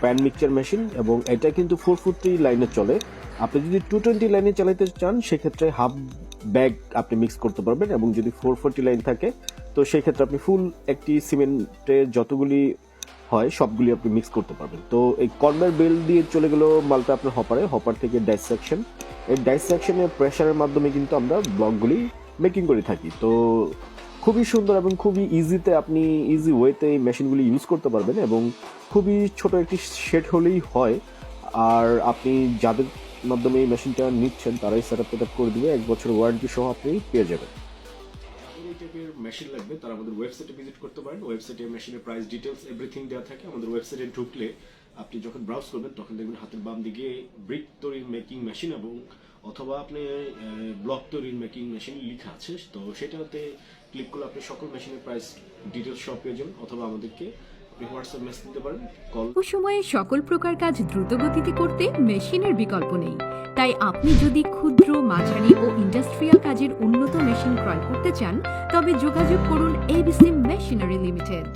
Pan mixture machine এবং এটা কিন্তু ফোর ফোরটি লাইনে চলে। আপনি যদি টু টোয়েন্টি লাইনে চালাতে চান, সেক্ষেত্রে হাফ ব্যাগ আপনি মিক্স করতে পারবেন এবং যদি ফোর ফোরটি লাইন থাকে, তো সেই ক্ষেত্রে আপনি ফুল একটি সিমেন্টের যতগুলি হয়, সবগুলি আপনি মিক্স করতে পারবেন। তো এই কর্নার বেল দিয়ে চলে গেল মালটা আপনার হপারে, হপার থেকে ডাইস সেকশন। এই ডাইস সেকশনের প্রেশারের মাধ্যমে কিন্তু আমরা ব্লকগুলি মেকিং করে থাকি। তো খুবই সুন্দর এবং খুবই ইজিতে আপনি ইজি ওয়েতে এই মেশিনগুলি ইউজ করতে পারবেন এবং খুবই ছোট একটি শেড হলেই হয়। আর আপনি যাদের মাধ্যমে এই মেশিনটা নিচ্ছেন, তারাই সেট আপ করে দিবে। এক বছর ওয়ারেন্টি সহ আপনি পেয়ে যাবেন। এই টাইপের মেশিন লাগবে, তারা আমাদের ওয়েবসাইটে ভিজিট করতে পারেন। ওয়েবসাইটে মেশিনের প্রাইস ডিটেলস এভরিথিং দেওয়া থাকে। আমাদের ওয়েবসাইটে ঢুকলে আপনি যখন ব্রাউজ করবেন, তখন দেখবেন হাতের বাম দিকে ব্রিক তৈরির মেকিং মেশিন এবং অথবা আপনি ব্লক তৈরির মেকিং মেশিন লেখা আছে, তো সেটাতে ক্লিক করলে আপনি সকল মেশিনের প্রাইস ডিটেলস সব পেয়ে যাবেন, অথবা আমাদেরকে হোয়াটসঅ্যাপ মেসেজ দিতে পারেন অল্প সময়ে সকল প্রকার কাজ দ্রুত গতিতে করতে মেশিনের বিকল্প নেই। তাই আপনি যদি ক্ষুদ্র, মাঝারি ও ইন্ডাস্ট্রিয়াল কাজের উন্নত মেশিন ক্রয় করতে চান, তবে যোগাযোগ করুন এবিসি মেশিনারি লিমিটেড